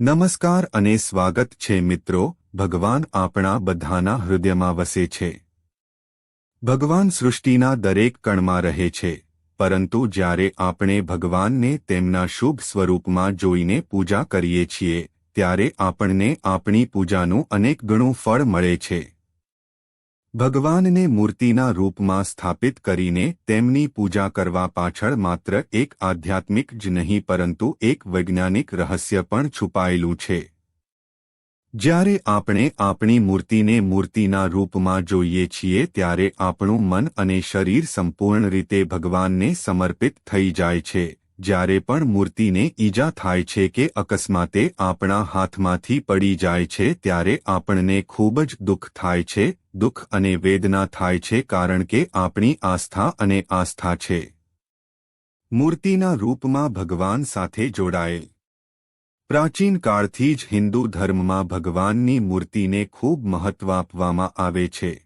નમસ્કાર અને સ્વાગત છે મિત્રો, ભગવાન આપણા બધાના હૃદયમાં વસે છે. ભગવાન સૃષ્ટિના દરેક કણમાં રહે છે, પરંતુ જ્યારે આપણે ભગવાનને તેમના શુભ સ્વરૂપમાં જોઈને પૂજા કરીએ છીએ, ત્યારે આપણને આપણી પૂજાનું અનેક ગણું ફળ મળે છે. ભગવાનને મૂર્તિના રૂપમાં સ્થાપિત કરીને તેમની પૂજા કરવા પાછળ માત્ર એક આધ્યાત્મિક જ નહીં, પરંતુ એક વૈજ્ઞાનિક રહસ્ય પણ છુપાયેલું છે. જ્યારે આપણે આપણી મૂર્તિને મૂર્તિના રૂપમાં જોઈએ છીએ, ત્યારે આપણું મન અને શરીર સંપૂર્ણ રીતે ભગવાનને સમર્પિત થઈ જાય છે. જ્યારે પણ મૂર્તિને ઈજા થાય છે કે અકસ્માતે આપણા હાથમાંથી પડી જાય છે ત્યારે આપણને ખૂબ જ દુઃખ થાય છે, દુઃખ અને વેદના થાય છે કારણ કે આપણી આસ્થા અને આસ્થા છે. મૂર્તિના રૂપમાં ભગવાન સાથે જોડાયેલ. પ્રાચીન કાળથી જ હિન્દુ ધર્મમાં ભગવાનની મૂર્તિને ખૂબ મહત્વ આપવામાં આવે છે.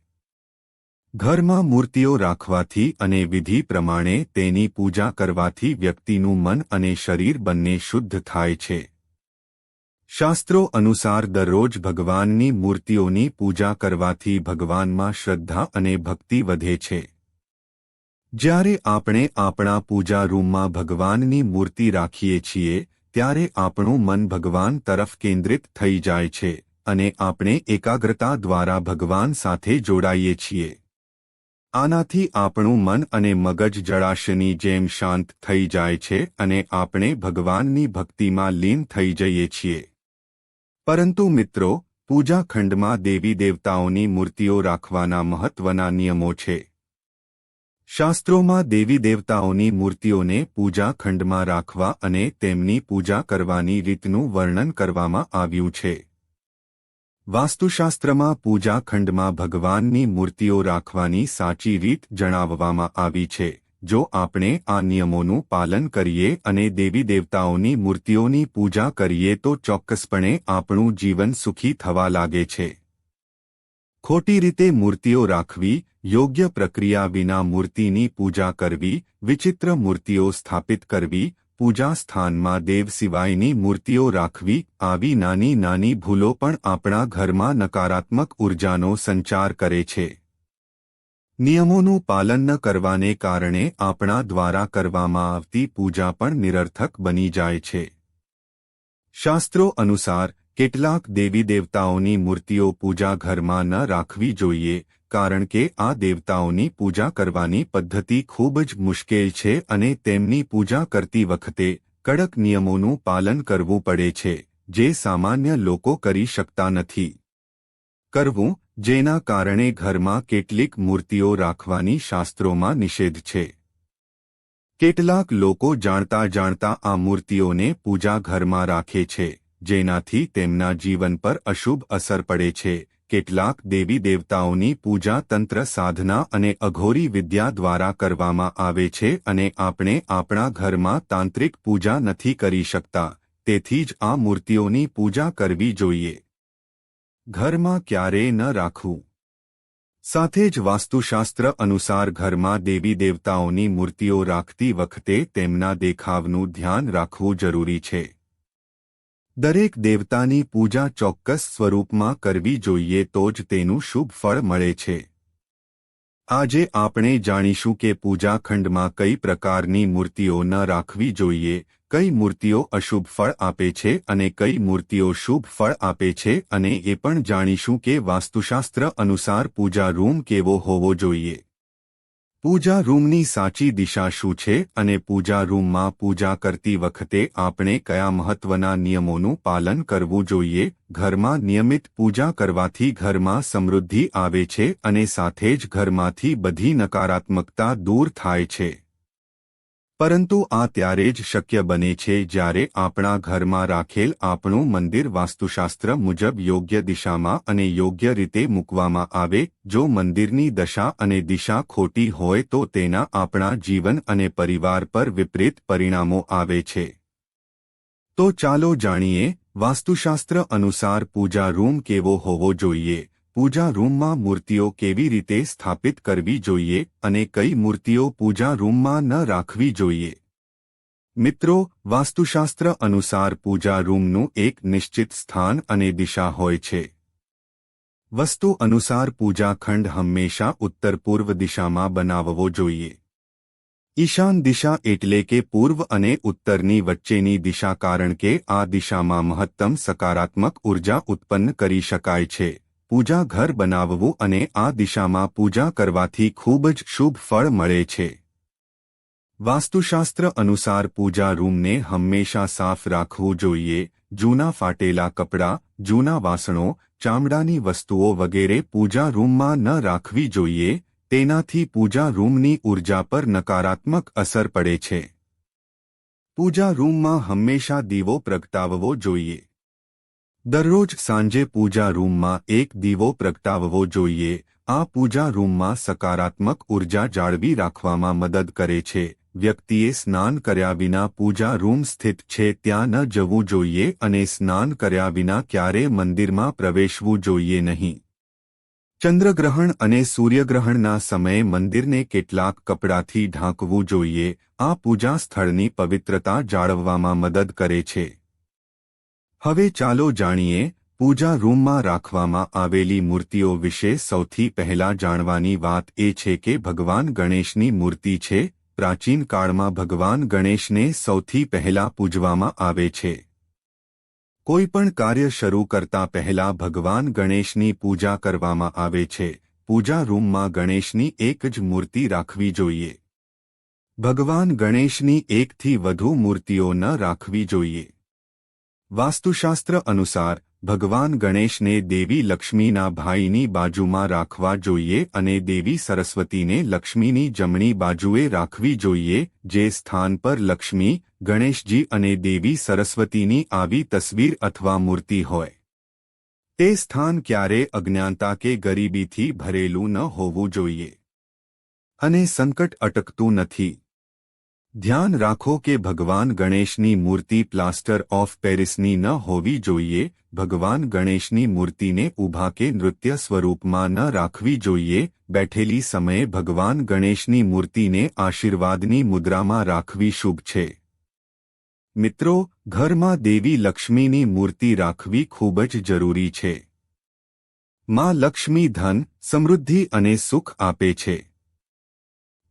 ઘરમાં મૂર્તિઓ રાખવાથી અને વિધિ પ્રમાણે તેની પૂજા કરવાથી વ્યક્તિનું મન અને શરીર બંને શુદ્ધ થાય છે. શાસ્ત્રો અનુસાર દરરોજ ભગવાનની મૂર્તિઓની પૂજા કરવાથી ભગવાનમાં શ્રદ્ધા અને ભક્તિ વધે છે. જ્યારે આપણે આપણા પૂજા રૂમમાં ભગવાનની મૂર્તિ રાખીએ છીએ, ત્યારે આપણું મન ભગવાન તરફ કેન્દ્રિત થઈ જાય છે અને આપણે એકાગ્રતા દ્વારા ભગવાન સાથે જોડાઈએ છીએ. આનાથી આપણું મન અને મગજ જળાશયની જેમ શાંત થઈ જાય છે અને આપણે ભગવાનની ભક્તિમાં લીન થઈ જઈએ છીએ. પરંતુ મિત્રો, પૂજા ખંડમાં દેવી દેવતાઓની મૂર્તિઓ રાખવાના મહત્વના નિયમો છે. શાસ્ત્રોમાં દેવી દેવતાઓની મૂર્તિઓને પૂજા ખંડમાં રાખવા અને તેમની પૂજા કરવાની રીતનું વર્ણન કરવામાં આવ્યું છે. વાસ્તુશાસ્ત્રમાં પૂજા ખંડમાં ભગવાનની મૂર્તિઓ રાખવાની સાચી રીત જણાવવામાં આવી છે, જો આપણે આ નિયમોનું પાલન કરીએ અને દેવી દેવતાઓની મૂર્તિઓની પૂજા કરીએ તો ચોક્કસપણે આપણું જીવન સુખી થવા લાગે છે. ખોટી રીતે મૂર્તિઓ રાખવી, યોગ્ય પ્રક્રિયા વિના મૂર્તિની પૂજા કરવી, વિચિત્ર મૂર્તિઓ સ્થાપિત કરવી પૂજા સ્થાનમાં દેવ સિવાયની મૂર્તિઓ રાખવી, આવી નાની નાની ભૂલો પણ આપણા ઘરમાં નકારાત્મક ઉર્જાનો સંચાર કરે છે. નિયમોનું પાલન ન કરવાને કારણે આપણા દ્વારા કરવામાં આવતી પૂજા પણ નિરર્થક બની જાય છે. શાસ્ત્રો અનુસાર કેટલાક દેવી દેવતાઓની મૂર્તિઓ પૂજા ઘરમાં ન રાખવી જોઈએ, કારણ કે આ દેવતાઓની પૂજા કરવાની પદ્ધતિ ખૂબ જ મુશ્કેલ છે અને તેમની પૂજા કરતી વખતે કડક નિયમોનું પાલન કરવું પડે છે, જે સામાન્ય લોકો કરી શકતા નથી. કરવું, જેના કારણે ઘરમાં કેટલીક મૂર્તિઓ રાખવાની શાસ્ત્રોમાં નિષેધ છે. કેટલાક લોકો જાણતા જાણતા આ મૂર્તિઓને પૂજા ઘરમાં રાખે છે. જેનાથી તેમના જીવન પર અશુભ અસર પડે છે. કેટલાક દેવી દેવતાઓની પૂજા તંત્ર સાધના અને અઘોરી વિદ્યા દ્વારા કરવામાં આવે છે અને આપણે આપણા ઘરમાં તાંત્રિક પૂજા નથી કરી શકતા. તેથી જ આ મૂર્તિઓની પૂજા કરવી જોઈએ. ઘરમાં ક્યારેય ન રાખવું. સાથે જ વાસ્તુશાસ્ત્ર અનુસાર ઘરમાં દેવી દેવતાઓની મૂર્તિઓ રાખતી વખતે તેમના દેખાવનું ધ્યાન રાખવું જરૂરી છે. દરેક દેવતાની પૂજા ચોક્કસ સ્વરૂપમાં કરવી જોઈએ તો જ તેનું શુભ ફળ મળે છે. આજે આપણે જાણીશું કે પૂજા ખંડમાં કઈ પ્રકારની મૂર્તિઓ ન રાખવી જોઈએ, કઈ મૂર્તિઓ અશુભ ફળ આપે છે અને કઈ મૂર્તિઓ શુભ ફળ આપે છે અને એ પણ જાણીશું કે વાસ્તુશાસ્ત્ર અનુસાર પૂજા રૂમ કેવો હોવો જોઈએ. પૂજા રૂમની સાચી દિશા શું છે અને પૂજા રૂમમાં પૂજા કરતી વખતે આપણે કયા મહત્વના નિયમોનું પાલન કરવું જોઈએ? ઘરમાં નિયમિત પૂજા કરવાથી ઘરમાં સમૃદ્ધિ આવે છે અને સાથે જ ઘરમાંથી બધી નકારાત્મકતા દૂર થાય છે. પરંતુ આ ત્યારે જ શક્ય બને છે જ્યારે આપણા ઘરમાં રાખેલ આપણું મંદિર વાસ્તુશાસ્ત્ર મુજબ યોગ્ય દિશામાં અને યોગ્ય રીતે મૂકવામાં આવે, જો મંદિરની દશા અને દિશા ખોટી હોય તો તેના આપણા જીવન અને પરિવાર પર વિપરીત પરિણામો આવે છે. તો ચાલો જાણીએ, વાસ્તુશાસ્ત્ર અનુસાર પૂજા રૂમ કેવો હોવો જોઈએ? પૂજા રૂમમાં મૂર્તિઓ કેવી રીતે સ્થાપિત કરવી જોઈએ અને કઈ મૂર્તિઓ પૂજા રૂમમાં ન રાખવી જોઈએ? મિત્રો, વાસ્તુશાસ્ત્ર અનુસાર પૂજા રૂમનું એક નિશ્ચિત સ્થાન અને દિશા હોય છે. વસ્તુ અનુસાર પૂજા ખંડ હંમેશા ઉત્તર પૂર્વ દિશામાં બનાવવો જોઈએ. ઈશાન દિશા એટલે કે પૂર્વ અને ઉત્તરની વચ્ચેની દિશા કારણ કે આ દિશામાં મહત્તમ સકારાત્મક ઊર્જા ઉત્પન્ન કરી શકાય છે. પૂજા ઘર બનાવવું અને આ દિશામાં પૂજા કરવાથી ખૂબ જ શુભ ફળ મળે છે. વાસ્તુશાસ્ત્ર અનુસાર પૂજા રૂમને હંમેશા સાફ રાખવું જોઈએ. જૂના ફાટેલા કપડાં, જૂના વાસણો, ચામડાની વસ્તુઓ વગેરે પૂજા રૂમમાં ન રાખવી જોઈએ. તેનાથી પૂજા રૂમની ઊર્જા પર નકારાત્મક અસર પડે છે. પૂજા રૂમમાં હંમેશા દીવો પ્રગટાવવો જોઈએ. દરરોજ સાંજે પૂજા રૂમમાં એક દીવો પ્રગટાવવો જોઈએ. આ પૂજા રૂમમાં સકારાત્મક ઊર્જા જાળવી રાખવામાં મદદ કરે છે. વ્યક્તિએ સ્નાન કર્યા વિના પૂજા રૂમ સ્થિત છે ત્યાં ન જવું જોઈએ અને સ્નાન કર્યા વિના ક્યારે મંદિરમાં પ્રવેશવું જોઈએ નહીં. ચંદ્રગ્રહણ અને સૂર્યગ્રહણના સમયે મંદિરને કેટલાક કપડાથી ઢાંકવું જોઈએ. આ પૂજા સ્થળની પવિત્રતા જાળવવામાં મદદ કરે છે. હવે ચાલો જાણીએ પૂજા રૂમમાં રાખવામાં આવેલી મૂર્તિઓ વિશે સૌથી પહેલા જાણવાની વાત એ છે કે ભગવાન ગણેશની મૂર્તિ છે. પ્રાચીન કાળમાં ભગવાન ગણેશને સૌથી પહેલા પૂજવામાં આવે છે. કોઈપણ કાર્ય શરૂ કરતા પહેલા ભગવાન ગણેશની પૂજા કરવામાં આવે છે. પૂજા રૂમમાં ગણેશની એક જ મૂર્તિ રાખવી જોઈએ. ભગવાન ગણેશની એકથી વધુ મૂર્તિઓ ન રાખવી જોઈએ. વાસ્તુશાસ્ત્ર અનુસાર, ભગવાન ગણેશને દેવી લક્ષ્મીના ભાઈની બાજુમાં રાખવા જોઈએ અને દેવી સરસ્વતીને લક્ષ્મીની જમણી બાજુએ રાખવી જોઈએ, જે સ્થાન પર લક્ષ્મી, ગણેશજી અને દેવી સરસ્વતીની આવી તસવીર અથવા મૂર્તિ હોય. તે સ્થાન ક્યારે અજ્ઞાનતા કે ગરીબીથી ભરેલું ન હોવું જોઈએ. અને સંકટ અટકતું નથી. ધ્યાન રાખો કે ભગવાન ગણેશની મૂર્તિ પ્લાસ્ટર ઓફ પેરિસની ન હોવી જોઈએ, ભગવાન ગણેશની મૂર્તિને ઊભા કે નૃત્ય સ્વરૂપમાં ન રાખવી જોઈએ, બેઠેલી સમયે ભગવાન ગણેશની મૂર્તિને આશીર્વાદની મુદ્રામાં રાખવી શુભ છે. મિત્રો, ઘરમાં દેવી લક્ષ્મીની મૂર્તિ રાખવી ખૂબ જ જરૂરી છે. માં લક્ષ્મી ધન, સમૃદ્ધિ અને સુખ આપે છે.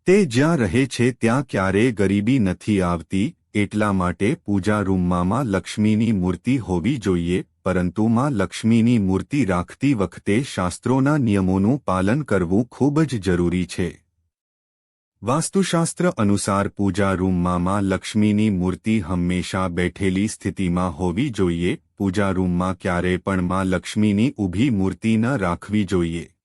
તે જ્યાં રહે છે ત્યાં ક્યારેય ગરીબી નથી આવતી, એટલા માટે પૂજા રૂમમાં લક્ષ્મીની મૂર્તિ હોવી જોઈએ, પરંતુ માં લક્ષ્મીની મૂર્તિ રાખતી વખતે શાસ્ત્રોના નિયમોનું પાલન કરવું ખૂબ જ જરૂરી છે. વાસ્તુશાસ્ત્ર અનુસાર પૂજા રૂમમાં માં લક્ષ્મીની મૂર્તિ હંમેશા બેઠેલી સ્થિતિમાં હોવી જોઈએ, પૂજા રૂમમાં ક્યારે પણ માં લક્ષ્મીની ઊભી મૂર્તિ ન રાખવી જોઈએ.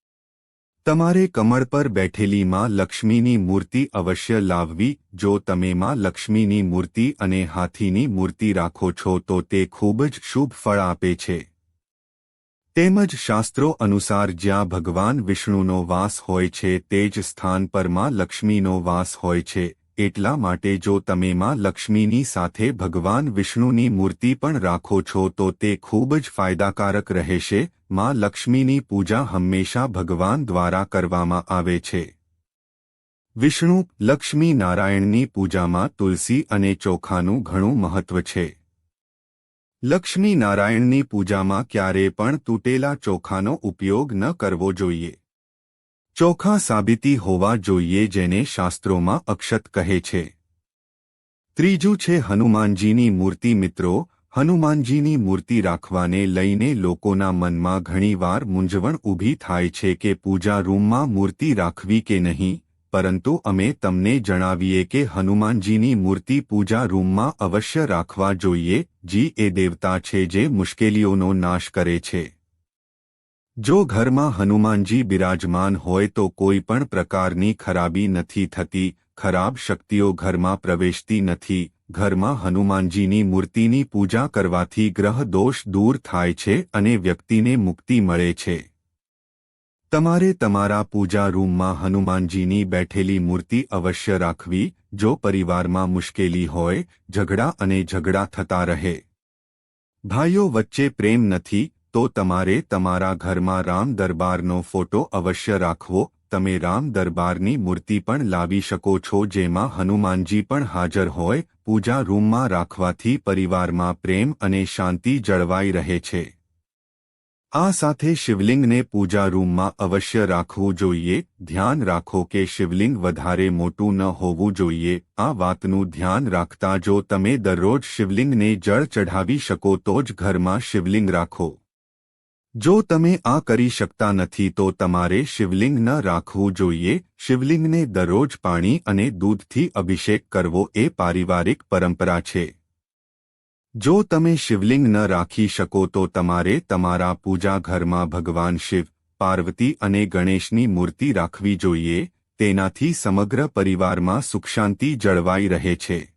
તમારે કમળ પર બેઠેલી માં લક્ષ્મીની મૂર્તિ અવશ્ય લાવવી, જો તમે માં લક્ષ્મીની મૂર્તિ અને હાથીની મૂર્તિ રાખો છો તો તે ખૂબ જ શુભ ફળ આપે છે. તેમજ શાસ્ત્રો અનુસાર જ્યાં ભગવાન વિષ્ણુનો વાસ હોય છે તે જ સ્થાન પરમાં લક્ષ્મીનો વાસ હોય છે. એટલા માટે જો તમે માં લક્ષ્મીની સાથે ભગવાન વિષ્ણુની મૂર્તિ પણ રાખો છો તો તે ખૂબ જ ફાયદાકારક રહેશે. માં લક્ષ્મીની પૂજા હંમેશા ભગવાન દ્વારા કરવામાં આવે છે. વિષ્ણુ લક્ષ્મી નારાયણની પૂજામાં તુલસી અને ચોખાનું ઘણું મહત્વ છે. લક્ષ્મી નારાયણની પૂજામાં ક્યારે પણ તૂટેલા ચોખાનો ઉપયોગ ન કરવો જોઈએ. ચોખા સાબિતી હોવા જોઈએ જેને શાસ્ત્રોમાં અક્ષત કહે છે. ત્રીજું છે હનુમાનજીની મૂર્તિ મિત્રો, હનુમાનજીની મૂર્તિ રાખવાને લઈને લોકોના મનમાં ઘણીવાર મૂંઝવણ ઊભી થાય છે કે પૂજા રૂમમાં મૂર્તિ રાખવી કે નહીં, પરંતુ અમે તમને જણાવીએ કે હનુમાનજીની મૂર્તિ પૂજા રૂમમાં અવશ્ય રાખવા જોઈએ, જી એ દેવતા છે જે મુશ્કેલીઓનો નાશ કરે છે. જો ઘરમાં હનુમાનજી બિરાજમાન હોય તો કોઈ પણ પ્રકારની ખરાબી નથી થતી, ખરાબ શક્તિઓ ઘરમાં પ્રવેશતી નથી, ઘરમાં હનુમાનજીની મૂર્તિની પૂજા કરવાથી ગ્રહ દોષ દૂર થાય છે અને વ્યક્તિને મુક્તિ મળે છે. તમારે તમારા પૂજા રૂમમાં હનુમાનજીની બેઠેલી મૂર્તિ અવશ્ય રાખવી, જો પરિવારમાં મુશ્કેલી હોય, ઝઘડા અને ઝઘડા થતા રહે. ભાઈઓ વચ્ચે પ્રેમ નથી તો તમારે તમારા ઘરમાં રામ દરબારનો ફોટો અવશ્ય રાખવો, તમે રામ દરબારની મૂર્તિ પણ લાવી શકો છો જેમાં હનુમાનજી પણ હાજર હોય, પૂજા રૂમમાં રાખવાથી પરિવારમાં પ્રેમ અને શાંતિ જળવાઈ રહે છે. આ સાથે શિવલિંગને પૂજા રૂમમાં અવશ્ય રાખવું જોઈએ, ધ્યાન રાખો કે શિવલિંગ વધારે મોટું ન હોવું જોઈએ, આ વાતનું ધ્યાન રાખતા જો તમે દરરોજ શિવલિંગને જળ ચઢાવી શકો તો જ ઘરમાં શિવલિંગ રાખો. જો તમે આ કરી શકતા નથી તો તમારે શિવલિંગ ન રાખવું જોઈએ. શિવલિંગને દરરોજ પાણી અને દૂધથી અભિષેક કરવો એ પારિવારિક પરંપરા છે. જો તમે શિવલિંગ ન રાખી શકો તો તમારે તમારા પૂજા ઘરમાં ભગવાન શિવ, પાર્વતી અને ગણેશની મૂર્તિ રાખવી જોઈએ. તેનાથી સમગ્ર પરિવારમાં સુખશાંતિ જળવાઈ રહે છે.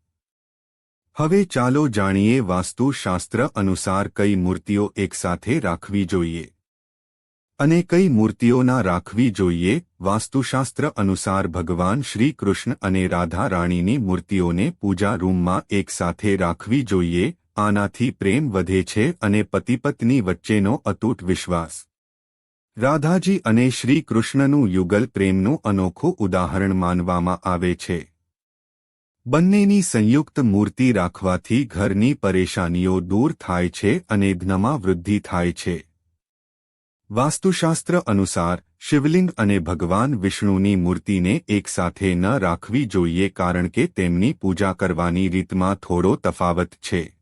હવે ચાલો જાણીએ વાસ્તુશાસ્ત્ર અનુસાર કઈ મૂર્તિઓ એકસાથે રાખવી જોઈએ. અને કઈ મૂર્તિઓના રાખવી જોઈએ વાસ્તુશાસ્ત્ર અનુસાર ભગવાન શ્રી કૃષ્ણ અને રાધા રાણીની મૂર્તિઓને પૂજા રૂમમાં એકસાથે રાખવી જોઈએ, આનાથી પ્રેમ વધે છે અને પતિપત્ની વચ્ચેનો અતૂટ વિશ્વાસ. રાધાજી અને શ્રી કૃષ્ણનું યુગલ પ્રેમનું અનોખું ઉદાહરણ માનવામાં આવે છે. બંનેની સંયુક્ત મૂર્તિ રાખવાથી ઘરની પરેશાનીઓ દૂર થાય છે અને જ્ઞમાં વૃદ્ધિ થાય છે. વાસ્તુશાસ્ત્ર અનુસાર, શિવલિંગ અને ભગવાન વિષ્ણુની મૂર્તિને એકસાથે ન રાખવી જોઈએ કારણ કે તેમની પૂજા કરવાની રીતમાં થોડો તફાવત છે.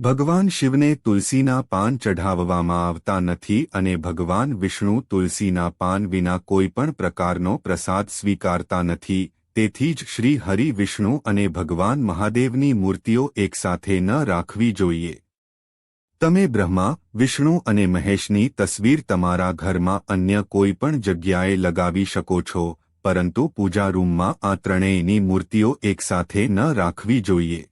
ભગવાન શિવને તુલસીના પાન ચઢાવવામાં આવતા નથી અને ભગવાન વિષ્ણુ તુલસીના પાન વિના કોઈપણ પ્રકારનો પ્રસાદ સ્વીકારતા નથી. તેથી જ શ્રી હરિ વિષ્ણુ અને ભગવાન મહાદેવની મૂર્તિઓ એકસાથે ન રાખવી જોઈએ. તમે બ્રહ્મા, વિષ્ણુ અને મહેશની તસવીર તમારા ઘરમાં અન્ય કોઈ પણ જગ્યાએ લગાવી શકો છો, પરંતુ પૂજા રૂમમાં આ ત્રણેયની મૂર્તિઓ એકસાથે ન રાખવી જોઈએ.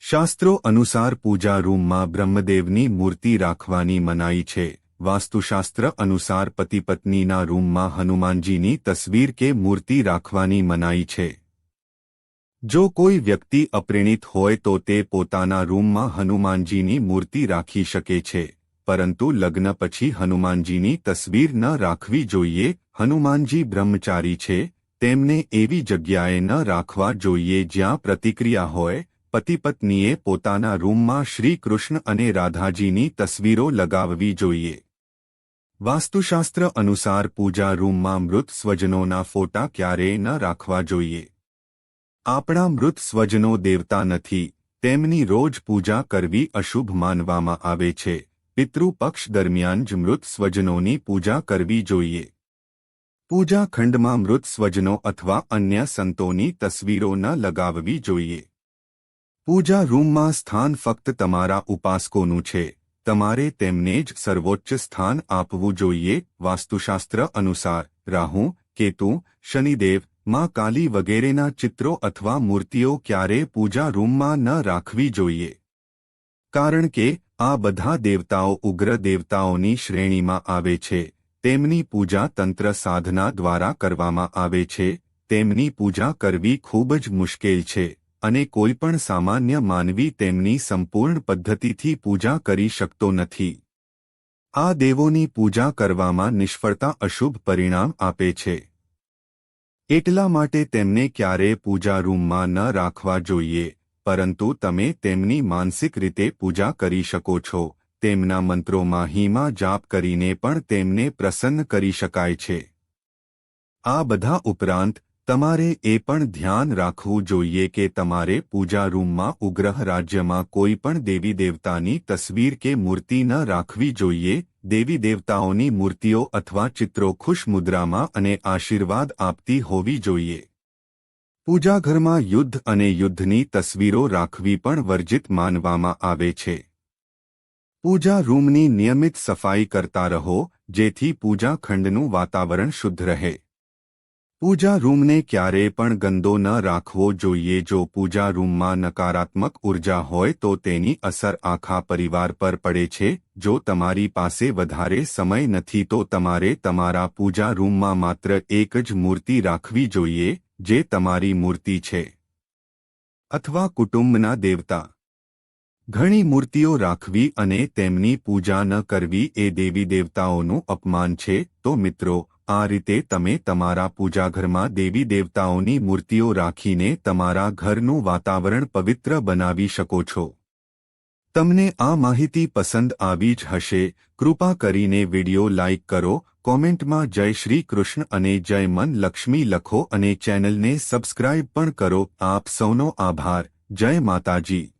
શાસ્ત્રો અનુસાર પૂજા રૂમમાં બ્રહ્મદેવની મૂર્તિ રાખવાની મનાઈ છે. વાસ્તુશાસ્ત્ર અનુસાર પતિ પત્નીના રૂમમાં હનુમાનજીની તસવીર કે મૂર્તિ રાખવાની મનાઈ છે. જો કોઈ વ્યક્તિ અપ્રેણિત હોય તો તે પોતાના રૂમમાં હનુમાનજીની મૂર્તિ રાખી શકે છે, પરંતુ લગ્ન પછી હનુમાનજીની તસવીર ન રાખવી જોઈએ, હનુમાનજી બ્રહ્મચારી છે, તેમને એવી જગ્યાએ ન રાખવા જોઈએ જ્યાં પ્રતિક્રિયા હોય પતિ પત્નીએ પોતાના રૂમમાં શ્રી કૃષ્ણ અને રાધાજીની તસવીરો લગાવવી જોઈએ. વાસ્તુશાસ્ત્ર અનુસાર પૂજા રૂમમાં મૃત સ્વજનોના ફોટા ક્યારેય ન રાખવા જોઈએ. આપણા મૃત સ્વજનો દેવતા નથી, તેમની રોજ પૂજા કરવી અશુભ માનવામાં આવે છે. પિતૃપક્ષ દરમિયાન જ મૃત સ્વજનોની પૂજા કરવી જોઈએ. પૂજા ખંડમાં મૃત સ્વજનો અથવા અન્ય સંતોની તસવીરો ન લગાવવી જોઈએ. પૂજા રૂમમાં સ્થાન ફક્ત તમારા ઉપાસકોનું છે. તમારે તેમને જ સર્વોચ્ચ સ્થાન આપવું જોઈએ. વાસ્તુશાસ્ત્ર અનુસાર, રાહુ, કેતુ, શનિદેવ, માં કાલી વગેરેના ચિત્રો અથવા મૂર્તિઓ ક્યારે પૂજા રૂમમાં ન રાખવી જોઈએ. કારણ કે, આ બધા દેવતાઓ ઉગ્ર દેવતાઓની શ્રેણીમાં આવે છે. તેમની પૂજા તંત્ર સાધના દ્વારા કરવામાં આવે છે. તેમની પૂજા કરવી ખૂબ જ મુશ્કેલ છે. અને કોઈપણ સામાન્ય માનવી તેમની સંપૂર્ણ પદ્ધતિથી પૂજા કરી શકતો નથી. આ દેવોની પૂજા કરવામાં નિષ્ફળતા અશુભ પરિણામ આપે છે. એટલા માટે તેમને ક્યારે પૂજા રૂમમાં ન રાખવા જોઈએ, પરંતુ તમે તેમની માનસિક રીતે પૂજા કરી શકો છો, તેમના મંત્રોમાં હિમા જાપ કરીને પણ તેમને પ્રસન્ન કરી શકાય છે. આ બધા ઉપરાંત તમારે એ પણ ધ્યાન રાખવું જોઈએ કે તમારે પૂજા રૂમમાં ઉગ્રહ રાજ્યમાં કોઈ પણ દેવી દેવતાની તસવીર કે મૂર્તિ ન રાખવી જોઈએ, દેવી દેવતાઓની મૂર્તિઓ અથવા ચિત્રો ખુશ મુદ્રામાં અને આશીર્વાદ આપતી હોવી જોઈએ. પૂજાઘરમાં યુદ્ધ અને યુદ્ધની તસવીરો રાખવી પણ વર્જિત માનવામાં આવે છે. પૂજા રૂમની નિયમિત સફાઈ કરતા રહો, જેથી પૂજા ખંડનું વાતાવરણ શુદ્ધ રહે. પૂજા રૂમને ક્યારેય પણ ગંદો ન રાખવો જોઈએ. જો પૂજા રૂમમાં નકારાત્મક ઊર્જા હોય તો તેની અસર આખા પરિવાર પર પડે છે. જો તમારી પાસે વધારે સમય નથી તો તમારે તમારા પૂજા રૂમમાં માત્ર એક જ મૂર્તિ રાખવી જોઈએ, જે તમારી મૂર્તિ છે. અથવા કુટુંબના દેવતા. ઘણી મૂર્તિઓ રાખવી અને તેમની પૂજા ન કરવી એ દેવી દેવતાઓનું અપમાન છે. તો મિત્રો આ રીતે તમે તમારા પૂજાઘરમાં દેવી દેવતાઓની મૂર્તિઓ રાખીને તમારા ઘરનું વાતાવરણ પવિત્ર બનાવી શકો છો. તમને આ માહિતી પસંદ આવી જ હશે. કૃપા કરીને વિડિયો લાઇક કરો, કોમેન્ટમાં જય શ્રી કૃષ્ણ અને જય મન લક્ષ્મી લખો અને ચેનલને સબસ્ક્રાઇબ પણ કરો. આપ સૌનો આભાર. જય માતાજી.